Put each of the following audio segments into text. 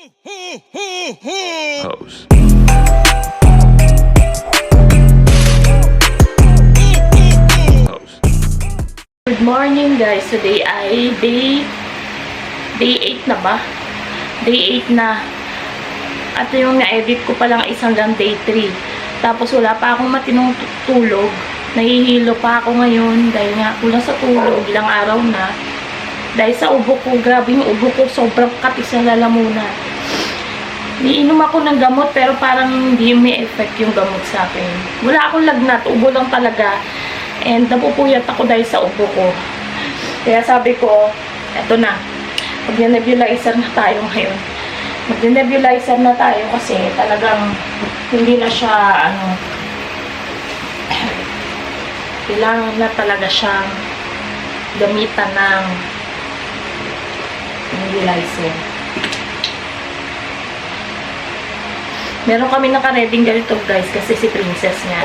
Hose. Good morning guys. Today ay day day 8 na ba? Day 8 na. At yung na-edit ko pa lang is hanggang day 3. Tapos wala pa akong matinong tu- tulog. Nahihilo pa ako ngayon dahil nga kulang sa tulog ilang araw na. Dahil sa ubo ko, grabe yung ubo ko, sobrang katis na lalamunan. Niinom ako ng gamot pero parang hindi may effect yung gamot sa akin. Wala akong lagnat, ubo lang talaga. And napupuyat ako dahil sa ubo ko. Kaya sabi ko, eto na, mag-nebulizer na tayo ngayon. Mag-nebulizer na tayo kasi talagang hindi na siya, ano, kailangan na talaga siyang gamitan ng nebulizer. Meron kami naka-reading ganito guys kasi si princess niya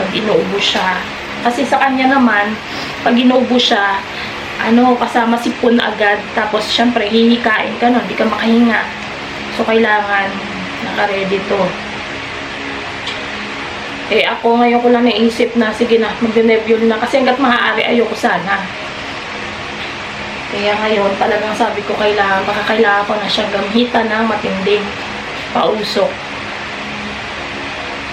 pag inuubo siya. Kasi sa kanya naman, pag inuubo siya, ano, kasama si Pun agad. Tapos, syempre, hihikain ka nun, di ka makahinga. So, kailangan naka-ready to. Eh, ako ngayon ko lang naisip na, sige na, mag-nebule na. Kasi hanggat maaari, ayoko sana. Kaya ngayon, talagang sabi ko, kailangan, baka kailangan ko na siyang gamitan ng matinding pausok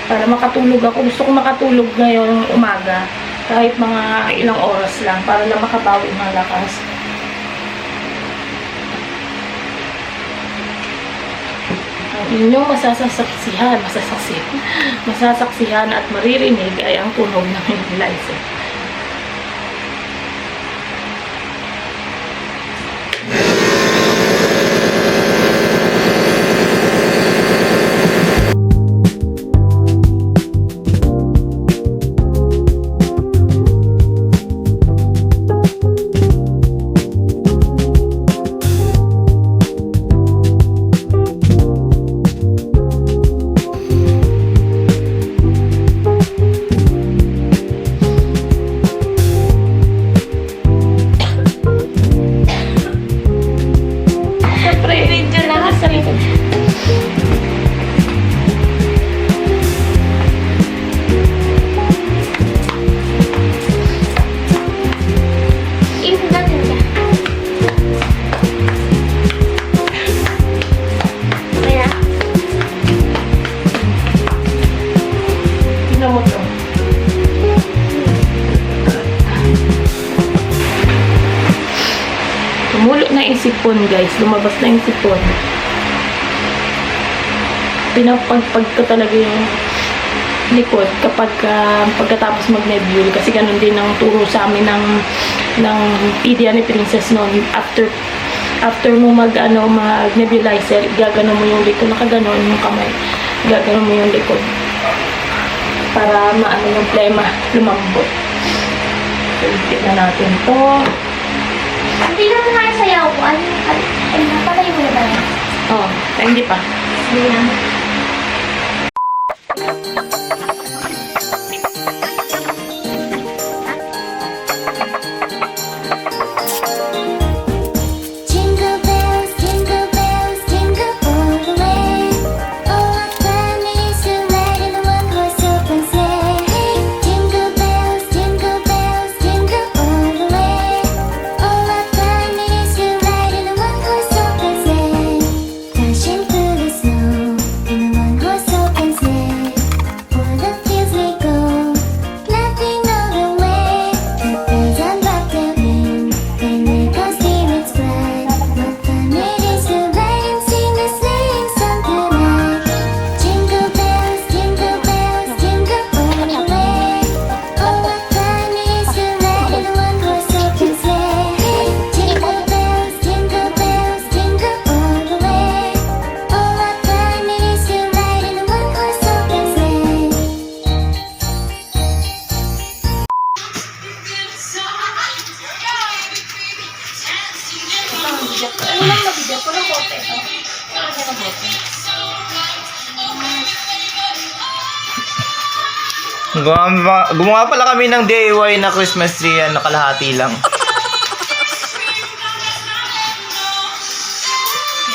para makatulog ako. Gusto ko makatulog ngayon umaga kahit mga ilang oras lang para lang makabawi ng lakas. Ang inyong masasaksihan, masasaksihan, masasaksihan at maririnig ay ang tunog ng nebulizer. Yung sipon, guys. Lumabas na yung sipon. Pinapagpag ko talaga yung likod kapag ah, pagkatapos mag-nebule kasi ganun din ang turo sa amin ng ng pedia ni Princess noon. After after mo mag ano mag nebulizer gaganon mo yung likod. Nakaganon yung kamay. Gaganon mo yung likod. Para maano yung plema lumambot. So natin to hindi naman nga sayaw ko. Ano ay, napatay mo na ba yan? oh hindi pa Hindi na. Gumawa, gumawa pala kami ng DIY na Christmas tree, ano, kalahati lang.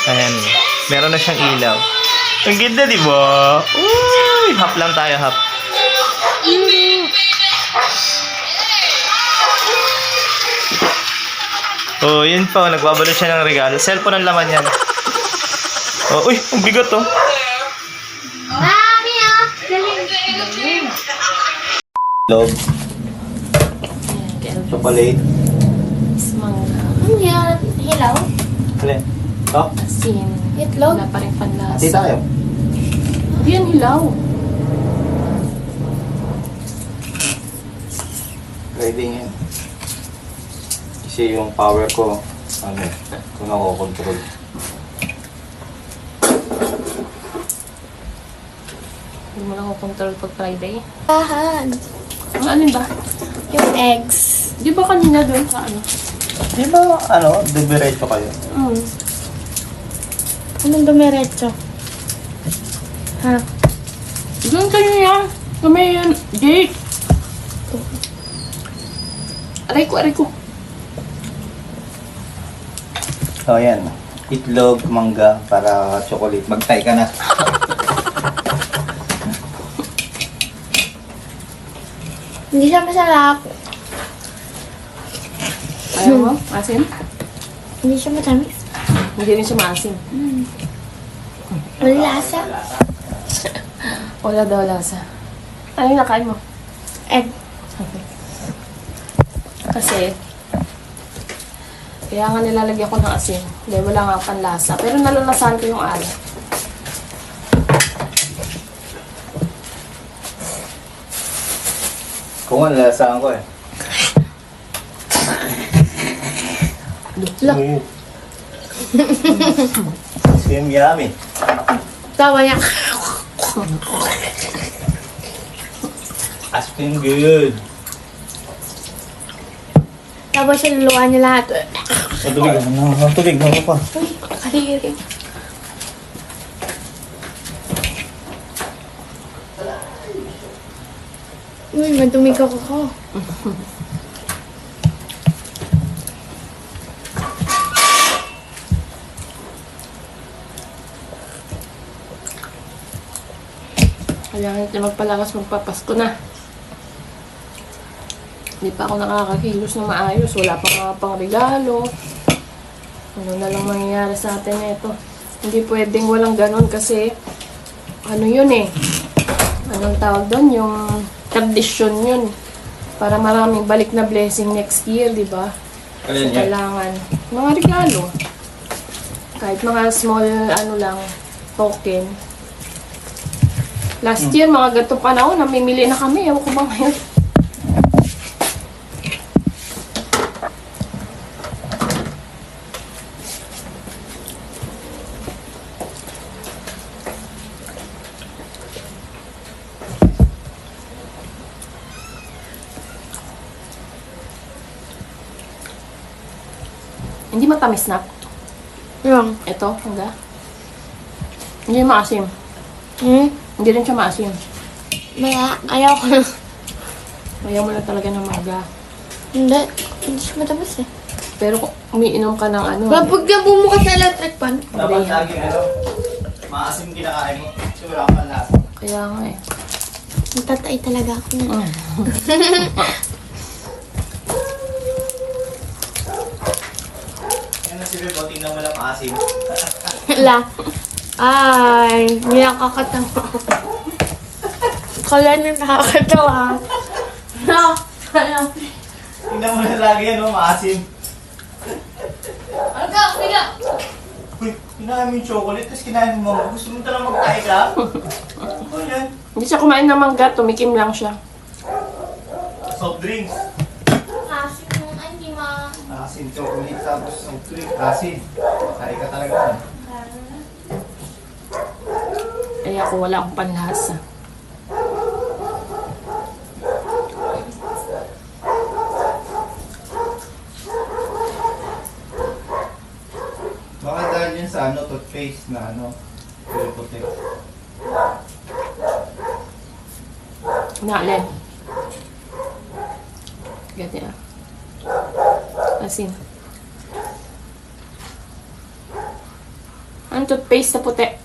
Ayan. Meron na siyang ilaw. Ang ganda, di ba? Uy! Hap lang tayo, hap. Oh, yun pa. Nagbabalot siya ng regalo. Cellphone ang laman yan. Oh, uy! Ang bigat, oh. Ayan, Chocolate. mangga. Ano yan? Hilaw? Alin? Oh, Asin. Itlog? Wala pa rin panlasa. hindi tayo. Hindi yan hilaw. Pwede yan. Kasi yung power ko, ano, kung ako-control. Hindi mo lang control pag Friday. Tahan. Ang alin ba? Yung eggs. Di ba kanina doon sa ano? Di ba, ano, diretso kayo? Mm. Anong dumiretso? Ha? Doon kayo yan. Sa may yan. Gate. Aray ko, aray ko. So, yan. Itlog, mangga, para chocolate. Magtay ka na. Hindi siya masarap. Ayaw mo? Asin? Hindi siya matamis. Hindi rin siya maasim. Wala lasa. Wala daw lasa. Ano yung nakain mo? Egg. Kasi, kaya nga nilalagyan ko ng asin. Dahil wala nga panlasa. Pero nalalasahan ko yung alat. Kung ano, lasaan ko eh. Look. Sim yummy. Tawa niya. Good. Tapos siya luluwa niya lahat. Ang tubig, ang tubig, pa? Uy. Uy, madumi ka ko. Kailangan natin magpalakas magpapasko na. Hindi pa ako nakakakilos na maayos. Wala pa mga pang regalo. Ano na lang mangyayari sa atin ito. Hindi pwedeng walang ganun kasi ano yun eh. Anong tawag doon? Yung tradition yun. Para maraming balik na blessing next year, di ba? So, kailangan mga regalo. Kahit mga small, ano lang, token. Last year, mga gato panahon, namimili na kami. Ewan ko ba ngayon? Hindi matamis na. Yung. Ito, hangga. Hindi maasim. Hmm? Hindi rin siya maasim. Maya, ayaw ko na. Ayaw mo na talaga ng maga. Hindi. Hindi siya matamis eh. Pero kung umiinom ka ng ano, Kapag na bumukas sa electric pan, Dapat lagi, ano, maasim kinakain mo. Kasi wala kang lasa. kaya nga eh. matatay talaga ako na. Mm. Yan na si Bebo, tingnan mo lang maasim. La. Ay, hindi nakakatawa. Kala niya nakakatawa. No. Ano? Tingnan mo na lagi yan, no, maasim. Ano ka? Umiga. Uy, kinain mo yung chocolate, tapos kinain mo mangga. Gusto mo talagang magtae ka? Ano yan? Hindi siya kumain ng mangga, tumikim lang siya. Soft drinks. Kasi kung ay, hindi ma... Asin, chocolate, tapos drink. Asin. Tae ka talaga. Kaya ako wala akong panlasa. Baka dahil yun sa ano, toothpaste na ano, very protect. Naalin. Ganyan ah. Asin. Ang toothpaste na puti.